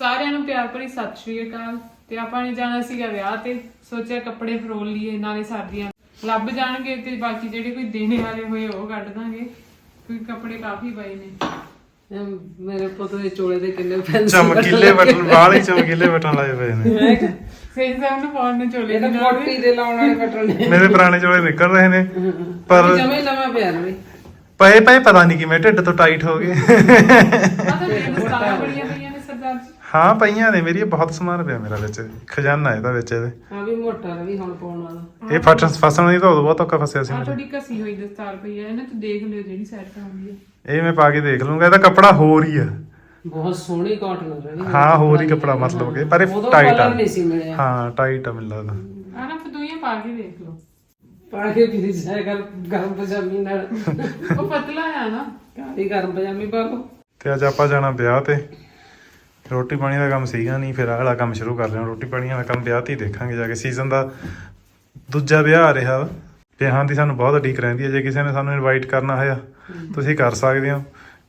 ਸਾਰਿਆਂ ਨੂੰ ਪਿਆਰ ਭਰੀ ਸਤਿ ਸ਼੍ਰੀ ਅਕਾਲ। ਤੇ ਆਪਾਂ ਨੇ ਜਾਣਾ ਸੀਗਾ ਵਿਆਹ ਤੇ ਸੋਚਿਆ ਕੱਪੜੇ ਫਰੋਲ ਲਈਏ ਨਾਲੇ ਸਰਦੀਆਂ ਲੱਭ ਜਾਣਗੇ ਤੇ ਬਾਕੀ ਜਿਹੜੇ ਕੋਈ ਦੇਣੇ ਵਾਲੇ ਹੋਏ ਉਹ ਕੱਢ ਦਾਂਗੇ ਕਿਉਂਕਿ ਕੱਪੜੇ ਕਾਫੀ ਪਏ ਨੇ। ਮੇਰੇ ਪੁੱਤ ਦੇ ਚੋਲੇ ਦੇ ਕਿੰਨੇ ਪੈਂਸ ਚਮਕੀਲੇ ਬਟਨ ਬਾਹਲੇ ਚਮਕੀਲੇ ਬਟਨ ਲਾਏ ਪਏ ਨੇ। ਸਹੀ ਸਾਹਿਬ ਨੂੰ ਪਾਉਣ ਨੂੰ ਚੋਲੇ ਇਹ ਤਾਂ ਦੀ ਲੋੜ ਕੋਟੀ ਦੇ ਲਾਉਣ ਵਾਲੇ ਬਟਨ ਨੇ। ਮੇਰੇ ਪੁਰਾਣੇ ਚੋਲੇ ਨਿਕਲ ਰਹੇ ਨੇ ਪਰ ਜਮੇ ਨਵਾਂ ਪਿਆ ਰਵੇ ਪਏ ਪਏ ਪਤਾ ਨਹੀਂ ਕਿਵੇਂ ਢਿੱਡ ਤੋਂ ਟਾਈਟ ਹੋ ਗਏ। ਆ ਤਾਂ ਮੇਰੇ ਦਸਤਾਰਾਂ ਬੜੀਆਂ ਪਈਆਂ ਨੇ ਸਰਦਾਰ ਜੀ ਹਾਂ ਪਈਆਂ ਨੇ ਮੇਰੀ ਬਹੁਤ ਸਮਾਨ ਪਿਆ ਮੇਰਾ ਵਿੱਚ। ਖਜ਼ਾਨਾ ਇਹਦਾ ਵਿੱਚ ਇਹਦੇ। ਆ ਵੀ ਮੋਟਾ ਰਵੀ ਹੁਣ ਪਾਉਣ ਵਾਲਾ। ਇਹ ਫਟਣ ਫਸਣ ਦੀ ਤਾਂ ਉਦੋਂ ਬਹੁਤ ਔਖਾ ਫਸਿਆ ਸੀ ਆ ਮੈਨੂੰ। ਥੋੜੀ ਘਸੀ ਹੋਈ ਦਸਤਾਰ ਪਈ ਹੈ ਇਹਨਾਂ ਤੋਂ ਦੇਖ ਲਿਓ ਜਿਹੜੀ ਸੈੱਟ ਆਉਂਦੀ ਹੈ ਇਹ ਮੈਂ ਪਾ ਕੇ ਦੇਖ ਲੂੰਗਾ ਇਹਦਾ ਕੱਪੜਾ ਹੋਰ ਹੀ ਆ। ਬਹੁਤ ਸੋਹਣੀ ਕਾਟਨ ਰਵੀ ਹਾਂ ਹੋਰ ਹੀ ਕੱਪੜਾ ਮਤਲਬ ਕਿ ਪਰ ਇਹ ਟਾਈਟ ਆ। colour ਨਹੀਂ ਸੀ ਮਿਲਿਆ। ਹਾਂ ਟਾਈਟ ਆ ਮੈਨੂੰ ਲੱਗਦਾ। ਆ ਨਾ ਫਦੂਈਆਂ ਪਾ ਕੇ ਦੇਖ ਲਓ। ਪਾ ਕੇ ਵੀ ਜਾਏਗਾ ਗਰਮ ਪਜਾਮੀ ਨਾਲ। ਉਹ ਪਤਲਾ ਆ ਨਾ। ਕਾਲੀ ਗਰਮ ਪਜਾਮੀ ਪਾ ਲਓ। ਤੇ ਅੱਜ ਆਪਾਂ ਜਾਣਾ ਵਿਆਹ ਤੇ। ਰੋਟੀ ਪਾਣੀ ਦਾ ਕੰਮ ਸੀਗਾ ਨਹੀਂ ਫਿਰ ਵਾਲਾ ਕੰਮ ਸ਼ੁਰੂ ਕਰ ਲਿਆ। ਰੋਟੀ ਪਾਣੀ ਵਾਲਾ ਕੰਮ ਵਿਆਹ ਤੇ ਹੀ ਦੇਖਾਂਗੇ ਜਾ ਕੇ ਸੀਜ਼ਨ ਦਾ ਦੂਜਾ ਵਿਆਹ ਆ ਰਿਹਾ। ਵਾ ਵਿਆਹਾਂ ਦੀ ਸਾਨੂੰ ਬਹੁਤ ਉਡੀਕ ਰਹਿੰਦੀ ਹੈ ਜੇ ਕਿਸੇ ਨੇ ਸਾਨੂੰ ਇਨਵਾਈਟ ਕਰਨਾ ਹੋਇਆ ਤੁਸੀਂ ਕਰ ਸਕਦੇ ਹੋ।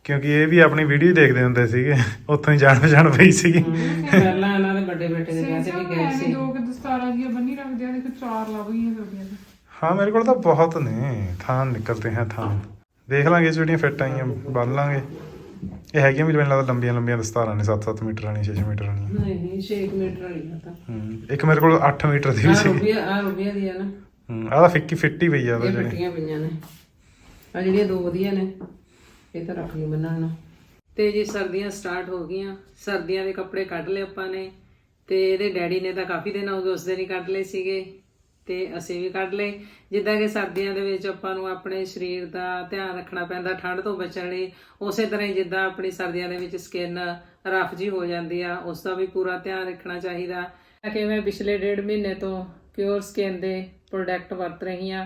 ਕਿਉਂਕਿ ਇਹ ਵੀ ਆਪਣੀ ਵੀਡੀਓ ਦੇਖਦੇ ਹੁੰਦੇ ਸੀਗੇ ਉੱਥੋਂ ਹੀ ਜਾਣ ਪਛਾਣ ਪਈ ਸੀਗੀ। ਪਹਿਲਾਂ ਇਹਨਾਂ ਦੇ ਵੱਡੇ ਬੇਟੇ ਦੇ ਵਿਆਹ ਤੇ ਵੀ ਗਏ ਸੀ। ਦੋ ਕਿ ਦਸਤਾਰਾਂ ਜੀਆਂ ਬੰਨੀ ਰੱਖਦੇ ਆ ਦੇਖੋ ਚਾਰ ਲੱਭ ਗਈਆਂ ਤੁਹਾਡੀਆਂ ਤੇ। ਹਾਂ ਮੇਰੇ ਕੋਲ ਤਾਂ ਬਹੁਤ ਨੇ। ਥਾਂ ਨਿਕਲਦੇ ਹੈ ਥਾਂ। ਦੇਖ ਲਾਂਗੇ ਜਿਹੜੀਆਂ ਫਿੱਟ ਆਈਆਂ ਬੰਨ ਲਾਂਗੇ। ਇਹ ਹੈਗੀਆਂ ਵੀ ਮੈਨੂੰ ਲੱਗਦਾ ਲੰਬੀਆਂ ਲੰਬੀਆਂ ਦਸਤਾਰਾਂ ਨੇ 7-7 ਮੀਟਰ ਵਾਲੀਆਂ 6 ਮੀਟਰ ਵਾਲੀਆਂ। ਨਹੀਂ 6 ਮੀਟਰ ਵਾਲੀ ਆ ਤਾਂ। ਹੂੰ ਇੱਕ ਮੇਰੇ ਕੋਲ 8 ਮੀਟਰ ਦੀ ਵੀ ਆ ਸੀ। ਰੁਪਿਆ ਆ ਰੁਪਿਆ ਦੀ ਆ ਨਾ। ਹੂੰ ਆਹ ਤਾਂ ਫਿੱਕੀ ਫਿੱਟੀ ਪਈ ਆ ਇਹ ਜਿਹੜੀ। ਫੱਟੀਆਂ ਪਈਆਂ ਨੇ। ਆ ਜਿਹੜੀਆਂ ਦੋ ਵਧੀਆ ਨੇ ਇਹ ਤਾਂ ਰੱਖ ਲਈ ਬੰਨਾਂ ਨੂੰ। ਤੇ ਜੀ ਸਰਦੀਆਂ ਸਟਾਰਟ ਹੋ ਗਈਆਂ। ਸਰਦੀਆਂ ਦੇ ਕੱਪੜੇ ਕੱਢ ਲਏ ਆਪਾਂ ਨੇ। ਤੇ ਇਹਦੇ ਡੈਡੀ ਨੇ ਤਾਂ ਕਾਫੀ ਦਿਨ ਹੋ ਗਏ ਉਸ ਦਿਨ ਹੀ ਕੱਢ ਲਏ ਸੀਗੇ। ਤੇ ਅਸੀਂ ਵੀ ਕੱਢ ਲਏ। ਜਿੱਦਾਂ ਕਿ ਸਰਦੀਆਂ ਦੇ ਵਿੱਚ ਆਪਾਂ ਨੂੰ ਆਪਣੇ ਸਰੀਰ ਦਾ ਧਿਆਨ ਰੱਖਣਾ ਪੈਂਦਾ, ਠੰਡ ਤੋਂ ਬਚਣ ਲਈ। ਉਸੇ ਤਰ੍ਹਾਂ ਹੀ ਜਿੱਦਾਂ ਆਪਣੀ ਸਰਦੀਆਂ ਦੇ ਵਿੱਚ ਸਕਿਨ ਰਫ ਜੀ ਹੋ ਜਾਂਦੀ ਆ, ਉਸ ਦਾ ਵੀ ਪੂਰਾ ਧਿਆਨ ਰੱਖਣਾ ਚਾਹੀਦਾ। ਕਿ ਮੈਂ ਪਿਛਲੇ ਡੇਢ ਮਹੀਨੇ ਤੋਂ ਪਿਓਰ ਸਕਿਨ ਦੇ ਪ੍ਰੋਡਕਟ ਵਰਤ ਰਹੀ ਹਾਂ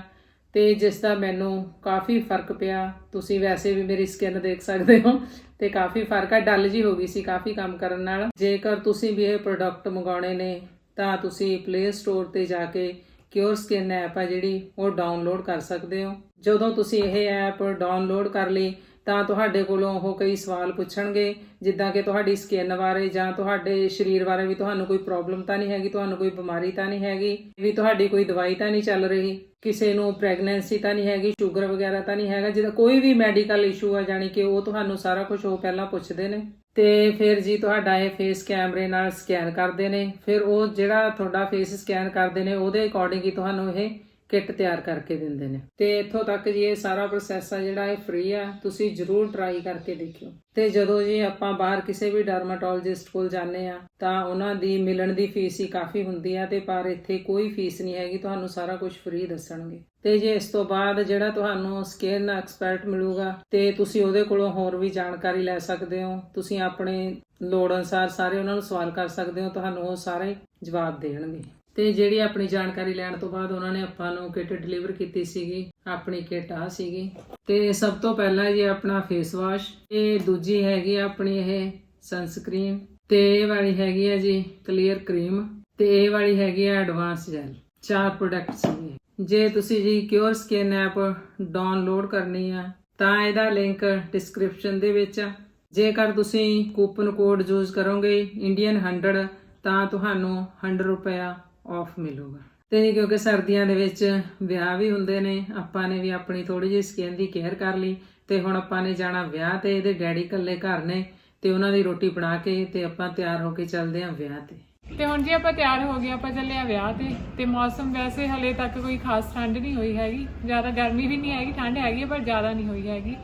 ਤੇ ਜਿਸ ਦਾ ਮੈਨੂੰ ਕਾਫੀ ਫ਼ਰਕ ਪਿਆ। ਤੁਸੀਂ ਵੈਸੇ ਵੀ ਮੇਰੀ ਸਕਿਨ ਦੇਖ ਸਕਦੇ ਹੋ ਤੇ ਕਾਫੀ ਫ਼ਰਕ ਆ, ਡਲ ਜੀ ਹੋ ਗਈ ਸੀ ਕਾਫੀ ਕੰਮ ਕਰਨ ਨਾਲ। ਜੇਕਰ ਤੁਸੀਂ ਵੀ ਇਹ ਪ੍ਰੋਡਕਟ ਮੰਗਾਉਣੇ ਨੇ, ਤਾਂ ਤੁਸੀਂ ਪਲੇ ਸਟੋਰ ਤੇ ਜਾ ਕੇ ਕਿਉਰ ਸਕਿਨ ਐਪ ਆ ਜਿਹੜੀ ਉਹ ਡਾਊਨਲੋਡ ਕਰ ਸਕਦੇ ਹੋ। ਜਦੋਂ ਤੁਸੀਂ ਇਹ ਐਪ ਡਾਊਨਲੋਡ ਕਰ ਲਈ, ਤਾਂ ਤੁਹਾਡੇ ਕੋਲੋਂ ਉਹ ਕਈ ਸਵਾਲ ਪੁੱਛਣਗੇ, ਜਿੱਦਾਂ ਕਿ ਤੁਹਾਡੀ ਸਕਿਨ ਬਾਰੇ ਜਾਂ ਤੁਹਾਡੇ ਸਰੀਰ ਬਾਰੇ ਵੀ ਤੁਹਾਨੂੰ ਕੋਈ ਪ੍ਰੋਬਲਮ ਤਾਂ ਨਹੀਂ ਹੈਗੀ, ਤੁਹਾਨੂੰ ਕੋਈ ਬਿਮਾਰੀ ਤਾਂ ਨਹੀਂ ਹੈਗੀ, ਵੀ ਤੁਹਾਡੀ ਕੋਈ ਦਵਾਈ ਤਾਂ ਨਹੀਂ ਚੱਲ ਰਹੀ, ਕਿਸੇ ਨੂੰ ਪ੍ਰੈਗਨੈਂਸੀ ਤਾਂ ਨਹੀਂ ਹੈਗੀ ਸ਼ੂਗਰ ਵਗੈਰਾ ਤਾਂ ਨਹੀਂ ਹੈਗਾ ਜਿਹਦਾ ਕੋਈ ਵੀ ਮੈਡੀਕਲ ਇਸ਼ੂ ਆ, ਜਾਣੀ ਕਿ ਉਹ ਤੁਹਾਨੂੰ ਸਾਰਾ ਕੁਝ ਉਹ ਪਹਿਲਾਂ ਪੁੱਛਦੇ ਨੇ। ਤੇ ਫਿਰ ਜੀ ਤੁਹਾਡਾ ਇਹ ਫੇਸ ਕੈਮਰੇ ਨਾਲ ਸਕੈਨ ਕਰਦੇ ਨੇ, ਫਿਰ ਉਹ ਜਿਹੜਾ ਤੁਹਾਡਾ ਫੇਸ ਸਕੈਨ ਕਰਦੇ ਨੇ, ਉਹਦੇ ਅਕੋਰਡਿੰਗ ਹੀ ਤੁਹਾਨੂੰ ਇਹ ਕਿੱਟ ਤਿਆਰ ਕਰਕੇ ਦਿੰਦੇ ਨੇ। ਤੇ ਇੱਥੋਂ ਤੱਕ ਜੀ ਇਹ ਸਾਰਾ ਪ੍ਰੋਸੈਸ ਆ ਜਿਹੜਾ ਇਹ ਫ੍ਰੀ ਆ, ਤੁਸੀਂ ਜਰੂਰ ਟਰਾਈ ਕਰਕੇ ਦੇਖਿਓ। ਤੇ ਜਦੋਂ ਜੀ ਆਪਾਂ ਬਾਹਰ ਕਿਸੇ ਵੀ ਡਰਮਾਟੋਲੋਜਿਸਟ ਕੋਲ ਜਾਂਦੇ ਆ, ਤਾਂ ਉਹਨਾਂ ਦੀ ਮਿਲਣ ਦੀ ਫੀਸ ਹੀ ਕਾਫੀ ਹੁੰਦੀ ਆ ਤੇ ਪਰ ਇੱਥੇ ਕੋਈ ਫੀਸ ਨਹੀਂ ਹੈਗੀ, ਤੁਹਾਨੂੰ ਸਾਰਾ ਕੁਝ ਫ੍ਰੀ ਦੱਸਣਗੇ। ਤੇ ਜੇ ਇਸ ਤੋਂ ਬਾਅਦ ਜਿਹੜਾ ਤੁਹਾਨੂੰ ਸਕਿਨ ਐਕਸਪਰਟ ਮਿਲੂਗਾ, ਤੇ ਤੁਸੀਂ ਉਹਦੇ ਕੋਲੋਂ ਹੋਰ ਵੀ ਜਾਣਕਾਰੀ ਲੈ ਸਕਦੇ ਹੋ। ਤੁਸੀਂ ਆਪਣੇ ਲੋੜ ਅਨੁਸਾਰ ਸਾਰੇ ਉਹਨਾਂ ਨੂੰ ਸਵਾਲ ਕਰ ਸਕਦੇ ਹੋ, ਤੁਹਾਨੂੰ ਉਹ ਸਾਰੇ ਜਵਾਬ ਦੇਣਗੇ। ਤੇ ਜਿਹੜੀ ਆਪਣੀ ਜਾਣਕਾਰੀ ਲੈਣ ਤੋਂ ਬਾਅਦ ਉਹਨਾਂ ਨੇ ਆਪਾਂ ਨੂੰ ਕਿੱਟ ਡਿਲੀਵਰ ਕੀਤੀ ਸੀਗੀ, ਆਪਣੀ ਕਿੱਟ ਆ ਸੀਗੀ। ਤੇ ਸਭ ਤੋਂ ਪਹਿਲਾਂ ਜੀ ਆਪਣਾ ਫੇਸ ਵਾਸ਼ ਇਹ ਦੂਜੀ ਹੈਗੀ ਆ ਆਪਣੀ ਇਹ ਸਨਸਕ੍ਰੀਨ ਤੇ ਇਹ ਵਾਲੀ ਹੈਗੀ ਆ ਜੀ ਕਲੀਅਰ ਕਰੀਮ ਤੇ ਇਹ ਵਾਲੀ ਹੈਗੀ ਆ ਐਡਵਾਂਸ ਜੈਲ ਚਾਰ ਪ੍ਰੋਡਕਟ ਸੀਗੇ ਜੇ ਤੁਸੀਂ ਜੀ ਕਿਉਰ ਸਕਿਨ ਐਪ ਡਾਊਨਲੋਡ ਕਰਨੀ ਆ, ਤਾਂ ਇਹਦਾ ਲਿੰਕ ਡਿਸਕ੍ਰਿਪਸ਼ਨ ਦੇ ਵਿੱਚ ਆ। ਜੇਕਰ ਤੁਸੀਂ ਕੂਪਨ ਕੋਡ ਯੂਜ਼ ਕਰੋਗੇ ਇੰਡੀਅਨ 100 ਤਾਂ ਤੁਹਾਨੂੰ 100 ਰੁਪਇਆ ਆਫ ਮਿਲੂਗਾ। ਤੇ ਕਿਉਂਕਿ ਸਰਦੀਆਂ ਦੇ ਵਿੱਚ ਵਿਆਹ ਵੀ ਹੁੰਦੇ ਨੇ ਆਪਾਂ ਨੇ ਵੀ ਆਪਣੀ ਥੋੜੀ ਜਿਹੀ ਸਕਿਨ ਦੀ ਕੇਅਰ ਕਰ ਲਈ ਤੇ ਹੁਣ ਆਪਾਂ ਨੇ ਜਾਣਾ ਵਿਆਹ ਤੇ ਇਹਦੇ ਡੈਡੀ ਇਕੱਲੇ ਘਰ ਨੇ ਤੇ ਉਹਨਾਂ ਦੀ ਰੋਟੀ ਬਣਾ ਕੇ ਤੇ ਆਪਾਂ ਤਿਆਰ ਹੋ ਕੇ ਚੱਲਦੇ ਆਂ ਵਿਆਹ ਤੇ। ਤੇ ਹੁਣ ਜੀ ਆਪਾਂ ਤਿਆਰ ਹੋ ਗਏ ਆਪਾਂ ਚੱਲੇ ਆ ਵਿਆਹ ਤੇ ਤੇ ਮੌਸਮ ਵੈਸੇ ਹਲੇ ਤੱਕ ਕੋਈ ਖਾਸ ਠੰਡ ਨਹੀਂ ਹੋਈ ਹੈਗੀ। ਜ਼ਿਆਦਾ ਗਰਮੀ ਵੀ ਨਹੀਂ ਹੈਗੀ ਠੰਡ ਹੈਗੀ ਹੈ, ਪਰ ਜ਼ਿਆਦਾ ਨਹੀਂ ਹੋਈ ਹੈਗੀ।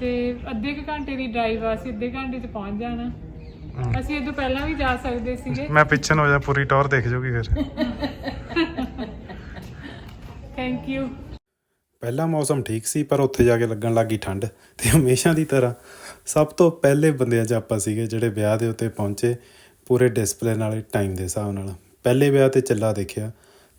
ਤੇ ਅੱਧੇ ਕੁ ਘੰਟੇ ਦੀ ਡਰਾਈਵ ਆ ਅਸੀਂ ਅੱਧੇ ਘੰਟੇ 'ਚ ਪਹੁੰਚ ਜਾਣਾ। ਅਸੀਂ ਇਹ ਤੋਂ ਪਹਿਲਾਂ ਵੀ ਜਾ ਸਕਦੇ ਸੀਗੇ। ਮੈਂ ਪਿੱਛੇ ਨੂੰ ਹੋ ਜਾ ਪੂਰੀ ਟੌਰ ਦੇਖ ਜੂਗੀ ਫਿਰ। ਥੈਂਕ ਯੂ ਪਹਿਲਾ ਮੌਸਮ ਠੀਕ ਸੀ ਪਰ ਉੱਥੇ ਜਾ ਕੇ ਲੱਗਣ ਲੱਗੀ ਠੰਡ ਤੇ ਹਮੇਸ਼ਾ ਦੀ ਤਰ੍ਹਾਂ ਸਭ ਤੋਂ ਪਹਿਲੇ ਬੰਦਿਆਂ 'ਚ ਆਪਾਂ ਸੀਗੇ ਜਿਹੜੇ ਵਿਆਹ ਦੇ ਉੱਤੇ ਪਹੁੰਚੇ ਪੂਰੇ ਡਿਸਪਲਿਨ ਵਾਲੇ ਟਾਈਮ ਦੇ ਹਿਸਾਬ ਨਾਲ। ਪਹਿਲੇ ਵਿਆਹ ਤੇ ਚੱਲਾ ਦੇਖਿਆ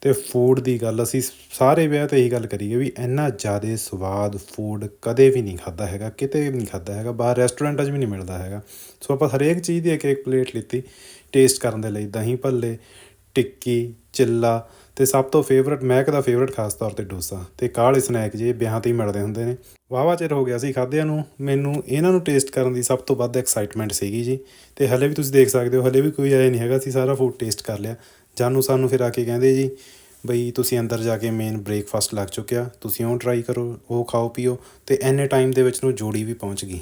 ਅਤੇ ਫੂਡ ਦੀ ਗੱਲ ਅਸੀਂ ਸਾਰੇ ਵਿਆਹ ਤੇ ਇਹੀ ਗੱਲ ਕਰੀਏ ਵੀ ਇੰਨਾ ਜ਼ਿਆਦਾ ਸਵਾਦ ਫੂਡ ਕਦੇ ਵੀ ਨਹੀਂ ਖਾਧਾ ਹੈਗਾ, ਕਿਤੇ ਵੀ ਨਹੀਂ ਖਾਧਾ ਹੈਗਾ, ਬਾਹਰ ਰੈਸਟੋਰੈਂਟਾਂ 'ਚ ਵੀ ਨਹੀਂ ਮਿਲਦਾ ਹੈਗਾ। ਸੋ ਆਪਾਂ ਹਰੇਕ ਚੀਜ਼ ਦੀ ਇੱਕ ਇੱਕ ਪਲੇਟ ਲਿੱਤੀ ਟੇਸਟ ਕਰਨ ਦੇ ਲਈ ਦਹੀਂ ਭੱਲੇ, ਟਿੱਕੀ, ਚਿੱਲਾ ਤੇ ਸਭ ਤੋਂ ਫੇਵਰਟ ਮਹਿਕ ਦਾ ਫੇਵਰਟ ਖਾਸ ਤੌਰ ਤੇ ਡੋਸਾ ਤੇ ਕਾਲੇ ਸਨੈਕ ਜੇ ਵਿਆਹਾਂ ਤੇ ਹੀ ਮਿਲਦੇ ਹੁੰਦੇ ਨੇ। ਵਾਵਾ ਚਿਰ ਹੋ ਗਿਆ ਸੀ ਖਾਦਿਆਂ ਨੂੰ, ਮੈਨੂੰ ਇਹਨਾਂ ਨੂੰ ਟੇਸਟ ਕਰਨ ਦੀ ਸਭ ਤੋਂ ਵੱਧ ਐਕਸਾਈਟਮੈਂਟ ਸੀਗੀ ਜੀ ਤੇ ਹਲੇ ਵੀ ਤੁਸੀਂ ਦੇਖ ਸਕਦੇ ਹੋ, ਹਲੇ ਵੀ ਕੋਈ ਆਇਆ ਨਹੀਂ ਹੈਗਾ ਸੀ ਸਾਰਾ ਫੂਡ ਟੇਸਟ ਕਰ ਲਿਆ। ਜਾਨੂ ਸਾਨੂੰ ਫਿਰ ਆ ਕੇ ਕਹਿੰਦੇ ਜੀ, ਬਈ ਤੁਸੀਂ ਅੰਦਰ ਜਾ ਕੇ ਮੇਨ ਬ੍ਰੇਕਫਾਸਟ ਲੱਗ ਚੁੱਕਿਆ, ਤੁਸੀਂ ਉਹ ਟਰਾਈ ਕਰੋ, ਉਹ ਖਾਓ, ਪੀਓ ਤੇ ਐਨੇ ਟਾਈਮ ਦੇ ਵਿੱਚ ਨੂੰ ਜੋੜੀ ਵੀ ਪਹੁੰਚ ਗਈ।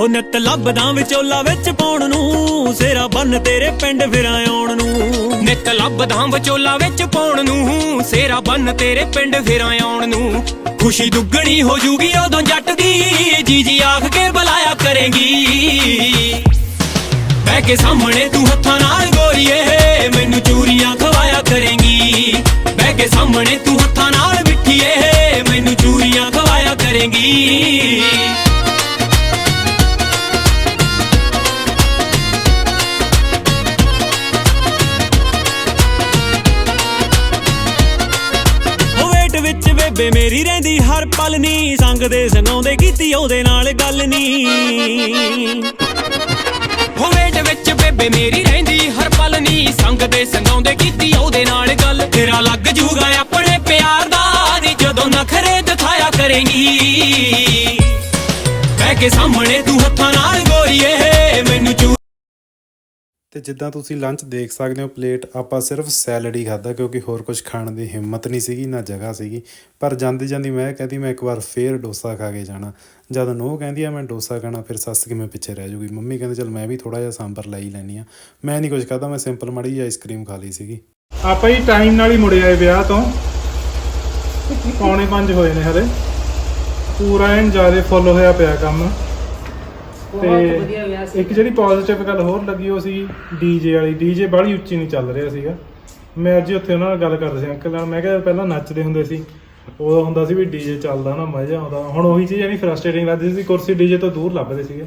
ਉਹ ਨਿੱਤ ਲੱਭਦਾ ਵਿਚੋਲਾ ਵਿੱਚ ਪਾਉਣ ਨੂੰ, ਸੇਰਾ ਬੰਨ ਤੇਰੇ ਪਿੰਡ ਫਿਰਾਂ ਆਉਣ ਨੂੰ। ਨਿੱਤ ਲੱਭਦਾ ਵਿਚੋਲਾ ਵਿੱਚ ਪਾਉਣ ਨੂੰ, ਸੇਰਾ ਬੰਨ ਤੇਰੇ ਪਿੰਡ ਫਿਰਾਂ ਆਉਣ ਨੂੰ। ਖੁਸ਼ੀ ਦੁੱਗਣੀ ਹੋ ਜੂਗੀ ਉਦੋਂ ਜੱਟ ਦੀ, ਜੀ ਜੀ ਆਖ ਕੇ ਬੁਲਾਇਆ ਕਰੇਗੀ। ਬਹਿ ਕੇ ਸਾਹਮਣੇ ਤੂੰ ਹੱਥਾਂ ਨਾਲ ਗੋਰੀਏ, ਮੈਨੂੰ ਚੂਰੀਆਂ ਖਵਾਇਆ ਕਰੇਗੀ। ਬਹਿ ਕੇ ਸਾਹਮਣੇ ਤੂੰ ਹੱਥਾਂ ਨਾਲ ਮਿੱਠੀਏ, ਮੈਨੂੰ ਚੂਰੀਆਂ ਖਵਾਇਆ ਕਰੇਗੀ। ਬੇਬੇ ਮੇਰੀ ਰਹਿੰਦੀ ਹਰ ਪਲ ਨੀ ਸੰਗਦੇ ਸੰਗਾਉਂਦੇ ਕੀਤੀ ਉਹਦੇ ਨਾਲ ਗੱਲ ਨੀ। ਉਹ ਵੇਟ ਵਿੱਚ ਬੇਬੇ ਮੇਰੀ ਰਹਿੰਦੀ ਹਰ ਪਲ ਨੀ ਸੰਗਦੇ ਸੰਗਾਉਂਦੇ ਕੀਤੀ ਉਹਦੇ ਨਾਲ ਗੱਲ। ਤੇਰਾ ਲੱਗ ਜੂਗਾ ਆਪਣੇ ਪਿਆਰ ਦਾ, ਨੀ ਜਦੋਂ ਨਖਰੇ ਦਿਖਾਇਆ ਕਰੇਂਗੀ। ਬਹਿ ਕੇ ਸਾਹਮਣੇ ਤੂੰ ਹੱਥਾਂ ਨਾਲ ਗੋਰੀਏ। ਜਿੱਦਾਂ ਤੁਸੀਂ ਲੰਚ ਦੇਖ ਸਕਦੇ ਹੋ ਪਲੇਟ ਆਪਾਂ ਸਿਰਫ ਸੈਲਡ ਹੀ ਖਾਦਾ ਕਿਉਂਕਿ ਹੋਰ ਕੁਝ ਖਾਣ ਦੀ ਹਿੰਮਤ ਨਹੀਂ ਸੀਗੀ, ਨਾ ਜਗ੍ਹਾ ਸੀਗੀ। ਪਰ ਜਾਂਦੀ ਜਾਂਦੀ ਮੈਂ ਕਹਿੰਦੀ, ਮੈਂ ਇੱਕ ਵਾਰ ਫੇਰ ਡੋਸਾ ਖਾ ਕੇ ਜਾਣਾ। ਜਦ ਨੋ ਕਹਿੰਦੀ ਆ, ਮੈਂ ਡੋਸਾ ਖਾਣਾ। ਫਿਰ ਸੱਸ ਕਿਵੇਂ ਪਿੱਛੇ ਰਹਿ ਜੂਗੀ? ਮੰਮੀ ਕਹਿੰਦੇ, ਚਲ ਮੈਂ ਵੀ ਥੋੜਾ ਜਿਹਾ ਸਾਂਬਰ ਲੈ ਹੀ ਲੈਣੀ ਆ ਮੈਂ ਨਹੀਂ ਕੁਝ ਖਾਦਾ ਮੈਂ ਸਿੰਪਲ ਮਾੜੀ ਜਿਹੀ ਆਈਸਕ੍ਰੀਮ ਖਾ ਲਈ ਸੀਗੀ। ਆਪਾਂ ਹੀ ਟਾਈਮ ਨਾਲ ਹੀ ਮੁੜੇ ਆਏ ਵਿਆਹ ਤੋਂ। ਪੌਣੇ 5 ਹੋਏ ਨੇ ਹਰੇ ਪੂਰਾ ਐਨ ਜ਼ਿਆਦਾ ਫੁੱਲ ਹੋਇਆ ਪਿਆ ਕੰਮ। ਬਹੁਤ ਵਧੀਆ ਵਿਆਹ ਸੀ। ਇੱਕ ਜਿਹੜੀ ਪੋਜ਼ਿਟਿਵ ਗੱਲ ਹੋਰ ਲੱਗੀ ਉਹ ਸੀ ਡੀਜੇ ਵਾਲੀ। ਡੀਜੇ ਬਾਹਲੀ ਉੱਚੀ ਨਹੀਂ ਚੱਲ ਰਿਹਾ ਸੀਗਾ। ਮੈਂ ਅੱਜ ਉੱਥੇ ਉਹਨਾਂ ਨਾਲ ਗੱਲ ਕਰ ਰਿਹਾ ਸੀ ਅੰਕਲ ਨਾਲ। ਮੈਂ ਕਿਹਾ ਪਹਿਲਾਂ ਨੱਚਦੇ ਹੁੰਦੇ ਸੀ। ਉਦੋਂ ਹੁੰਦਾ ਸੀ ਵੀ ਡੀਜੇ ਚੱਲਦਾ ਨਾ ਮਜ਼ਾ ਆਉਂਦਾ। ਹੁਣ ਉਹੀ ਚੀਜ਼ ਯਾਨੀ ਫਰਸਟ੍ਰੇਟਿੰਗ ਲੱਗਦੀ ਸੀ ਕੁਰਸੀ ਡੀਜੇ ਤੋਂ ਦੂਰ ਲੱਭਦੇ ਸੀਗੇ।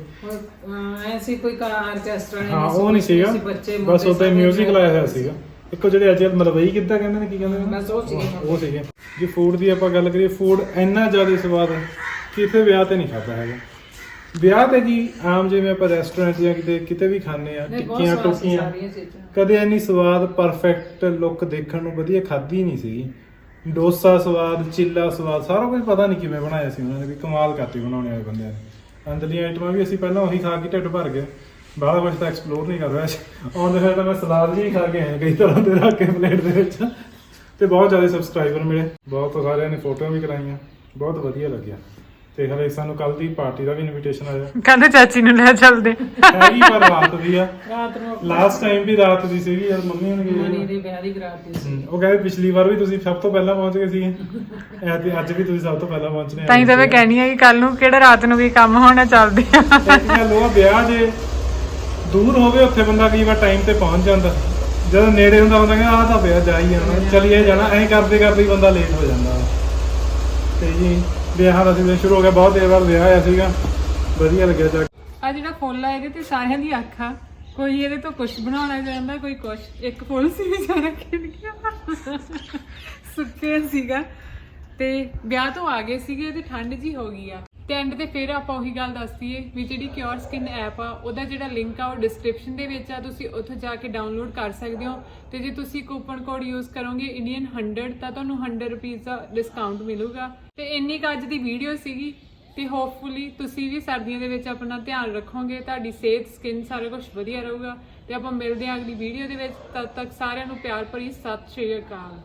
ਐਸੀ ਕੋਈ ਆਰਕੈਸਟਰਾ ਹਾਂ ਉਹ ਨਹੀਂ ਸੀਗਾ। ਬਸ ਉਦਾਂ ਹੀ 뮤직 ਲਾਇਆ ਹੋਇਆ ਸੀਗਾ। ਇੱਕੋ ਜਿਹੜੇ ਅੱਜ ਮਲਵਈ ਕਿੱਦਾਂ ਕਹਿੰਦੇ ਨੇ ਕੀ ਕਹਿੰਦੇ ਨੇ? ਬਸ ਉਹ ਸੀਗੇ। ਉਹ ਸੀਗੇ। ਜੇ ਫੂਡ ਦੀ ਆਪਾਂ ਗੱਲ ਕਰੀਏ ਫੂਡ ਇੰਨਾ ਜ਼ਿਆਦਾ ਸਵਾਦ ਹੈ ਕਿ ਇੱਥੇ ਵਿਆਹ ਤੇ ਨਹੀਂ ਖਾਦਾ ਹੈਗਾ। ਵਿਆਹ ਤੇ ਕੀ ਆਮ ਜਿਵੇਂ ਆਪਾਂ ਰੈਸਟੋਰੈਂਟ ਜਾਂ ਕਿਤੇ ਕਿਤੇ ਵੀ ਖਾਂਦੇ ਆ ਨਹੀਂ, ਬਹੁਤ ਟਿੱਕੀਆਂ ਸਵਾਦ ਸੀ ਟੁੱਕੀਆਂ। ਸਾਰੀਆਂ ਚੀਜ਼ਾਂ। ਕਦੇ ਇੰਨੀ ਸਵਾਦ ਪਰਫੈਕਟ ਲੁੱਕ ਦੇਖਣ ਨੂੰ ਵਧੀਆ ਖਾਧੀ ਨਹੀਂ ਸੀਗੀ। ਡੋਸਾ ਸਵਾਦ ਚਿੱਲਾ ਸਵਾਦ ਸਾਰਾ ਕੁਝ ਪਤਾ ਨਹੀਂ ਕਿਵੇਂ ਬਣਾਇਆ ਸੀ ਉਹਨਾਂ ਨੇ ਵੀ ਕਮਾਲ ਕਰਤੀ ਬਣਾਉਣੇ ਵਾਲੇ ਬੰਦਿਆਂ ਨੇ। ਅੰਦਰਲੀਆਂ ਆਈਟਮਾਂ ਵੀ ਅਸੀਂ ਪਹਿਲਾਂ ਉਹੀ ਖਾ ਕੇ ਢਿੱਡ ਭਰ ਗਏ। ਬਾਹਲਾ ਕੁਝ ਤਾਂ ਐਕਸਪਲੋਰ ਨਹੀਂ ਕਰ ਰਿਹਾ ਸੀ। ਆਉਂਦੇ ਹੋਏ ਤਾਂ ਮੈਂ ਸਲਾਦ ਜੀ ਖਾ ਕੇ ਆਇਆ ਕਈ ਤਰ੍ਹਾਂ ਦੇ ਰੱਖ ਕੇ ਪਲੇਟ ਦੇ ਵਿੱਚ। ਤੇ ਬਹੁਤ ਜ਼ਿਆਦਾ ਸਬਸਕ੍ਰਾਈਬਰ ਮਿਲੇ। ਬਹੁਤ ਸਾਰਿਆਂ ਨੇ ਫੋਟੋਆਂ ਵੀ ਕਰਾਈਆਂ। ਬਹੁਤ ਵਧੀਆ ਲੱਗਿਆ। ਤੇ ਹਲੇ ਸਾਨੂੰ ਕੱਲ ਦੀ ਪਾਰਟੀ ਦਾ ਵੀ ਇਨਵੀਟੇਸ਼ਨ ਆਇਆ। ਕਹਿੰਦੇ ਚਾਚੀ ਨੂੰ ਲੈ ਚੱਲਦੇ। ਹੈਗੀ ਪਰ ਰਾਤ ਦੀ ਆ। ਰਾਤ ਨੂੰ ਲਾਸਟ ਟਾਈਮ ਵੀ ਰਾਤ ਦੀ ਸੀਗੀ ਯਾਰ ਮੰਮੀ ਨੇ ਮਨੀ ਗਈ ਦੇ ਵਿਆਹ ਦੀ ਬਰਾਤ ਸੀ। ਹਮ, ਉਹ ਕਹਿੰਦੇ ਪਿਛਲੀ ਵਾਰ ਵੀ ਤੁਸੀਂ ਸਭ ਤੋਂ ਪਹਿਲਾਂ ਪਹੁੰਚ ਗਏ ਸੀਗੇ। ਐਤ ਅੱਜ ਵੀ ਤੁਸੀਂ ਸਭ ਤੋਂ ਪਹਿਲਾਂ ਪਹੁੰਚਣੇ ਤਾਂ ਹੀ ਤਾਂ ਮੈਂ ਕਹਿਣੀ ਆ ਕਿ ਕੱਲ ਨੂੰ ਕਿਹੜਾ ਰਾਤ ਨੂੰ ਵੀ ਕੰਮ ਹੋਣਾ ਚੱਲਦੇ ਆ। ਇੱਕ ਗੱਲ ਉਹ ਆ, ਵਿਆਹ ਜੇ ਦੂਰ ਹੋਵੇ ਉੱਥੇ ਬੰਦਾ ਕਈ ਵਾਰ ਟਾਈਮ ਤੇ ਪਹੁੰਚ ਜਾਂਦਾ। ਜਦੋਂ ਨੇੜੇ ਹੁੰਦਾ ਬੰਦਾ ਕਹਿੰਦਾ ਆਹ ਤਾਂ ਵਿਆਹ ਜਾ ਹੀ ਜਾਣਾ ਚਲੀਏ ਜਾਣਾ ਐਂ ਕਰਦੇ ਕਰਦੇ ਹੀ ਬੰਦਾ ਲੇਟ ਹੋ ਜਾਂਦਾ। ਤੇ ਜੀ ਵਿਆਹ ਦਾ ਸੀਜ਼ਨ ਸ਼ੁਰੂ ਹੋ ਗਿਆ, ਬਹੁਤ ਦੇਰ ਬਾਅਦ ਵਿਆਹ ਆਇਆ ਸੀਗਾ। ਵਧੀਆ ਲੱਗਿਆ ਜਾ ਕੇ। ਆ ਜਿਹੜਾ ਫੁੱਲ ਆ, ਇਹਦੇ ਤੇ ਸਾਰਿਆਂ ਦੀ ਅੱਖ ਆ। ਕੋਈ ਇਹਦੇ ਤੋਂ ਕੁਝ ਬਣਾਉਣਾ ਚਾਹੁੰਦਾ ਕੋਈ ਕੁਝ ਇੱਕ ਫੁੱਲ ਸੀ ਵਿਚਾਰਾ ਖਿੜ ਗਿਆ। ਸੁੱਕੇ ਸੀਗਾ। ਤੇ ਵਿਆਹ ਤੋਂ ਆ ਗਏ ਸੀਗੇ, ਤੇ ਠੰਡ ਜੀ ਹੋ ਗਈ ਆ। ਤੇ ਐਂਡ ਤੇ ਫਿਰ ਆਪਾਂ ਉਹੀ ਗੱਲ ਦੱਸਦੀਏ ਵੀ ਜਿਹੜੀ ਕਿਉਰ ਸਕਿਨ ਐਪ ਆ, ਉਹਦਾ ਜਿਹੜਾ ਲਿੰਕ ਆ ਉਹ ਡਿਸਕ੍ਰਿਪਸ਼ਨ ਦੇ ਵਿੱਚ ਆ, ਤੁਸੀਂ ਉੱਥੇ ਜਾ ਕੇ ਡਾਊਨਲੋਡ ਕਰ ਸਕਦੇ ਹੋ। ਤੇ ਜੇ ਤੁਸੀਂ ਕੂਪਨ ਕੋਡ ਯੂਜ਼ ਕਰੋਗੇ ਇੰਡੀਅਨ 100 ਤਾਂ ਤੁਹਾਨੂੰ 100 ਰੁਪਏ ਦਾ ਡਿਸਕਾਊਂਟ ਮਿਲੂਗਾ। ਤੇ ਇੰਨੀ ਕੁ ਅੱਜ ਦੀ ਵੀਡੀਓ ਸੀਗੀ, ਤੇ ਹੋਪਫੁਲੀ ਤੁਸੀਂ ਵੀ ਸਰਦੀਆਂ ਦੇ ਵਿੱਚ ਆਪਣਾ ਧਿਆਨ ਰੱਖੋਗੇ, ਤੁਹਾਡੀ ਸਿਹਤ ਸਕਿਨ ਸਾਰਾ ਕੁਝ ਵਧੀਆ ਰਹੂਗਾ। ਤੇ ਆਪਾਂ ਮਿਲਦੇ ਹਾਂ ਅਗਲੀ ਵੀਡੀਓ ਦੇ ਵਿੱਚ, ਤਦ ਤੱਕ ਸਾਰਿਆਂ ਨੂੰ ਪਿਆਰ ਭਰੀ ਸਤਿ ਸ਼੍ਰੀ ਅਕਾਲ।